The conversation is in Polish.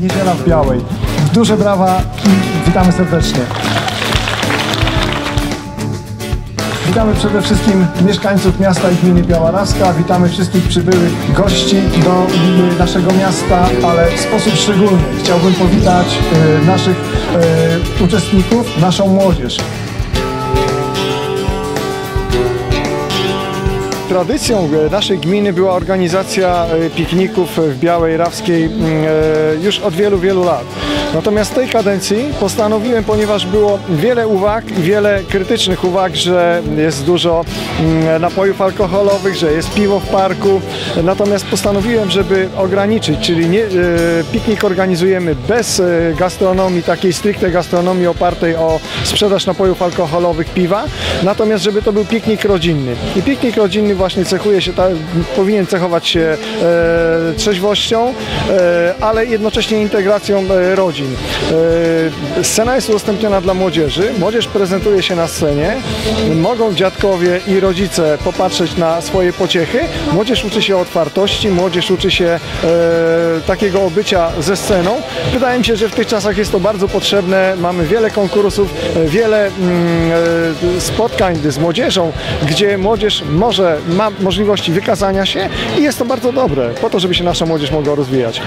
Niedziela w Białej. Duże brawa i witamy serdecznie. Witamy przede wszystkim mieszkańców miasta i gminy Białarawska. Witamy wszystkich przybyłych gości do naszego miasta, ale w sposób szczególny chciałbym powitać y, naszych y, uczestników, naszą młodzież. Tradycją e, naszej gminy była organizacja e, pikników w Białej Rawskiej mm, e, już od wielu, wielu lat. Natomiast tej kadencji postanowiłem, ponieważ było wiele uwag i wiele krytycznych uwag, że jest dużo mm, napojów alkoholowych, że jest piwo w parku, natomiast postanowiłem, żeby ograniczyć, czyli nie, piknik organizujemy bez gastronomii, takiej stricte gastronomii opartej o sprzedaż napojów alkoholowych, piwa, natomiast żeby to był piknik rodzinny. I piknik rodzinny właśnie cechuje się, ta, powinien cechować się e, trzeźwością, e, ale jednocześnie integracją e, rodzin. E, scena jest udostępniona dla młodzieży, młodzież prezentuje się na scenie, mogą dziadkowie i rodzice popatrzeć na swoje pociechy, młodzież uczy się otwartości, młodzież uczy się e, takiego obycia ze sceną. Wydaje mi się, że w tych czasach jest to bardzo potrzebne, mamy wiele konkursów, e, wiele mm, spotkań z młodzieżą, gdzie młodzież może ma możliwości wykazania się i jest to bardzo dobre, po to, żeby się nasza młodzież mogła rozwijać.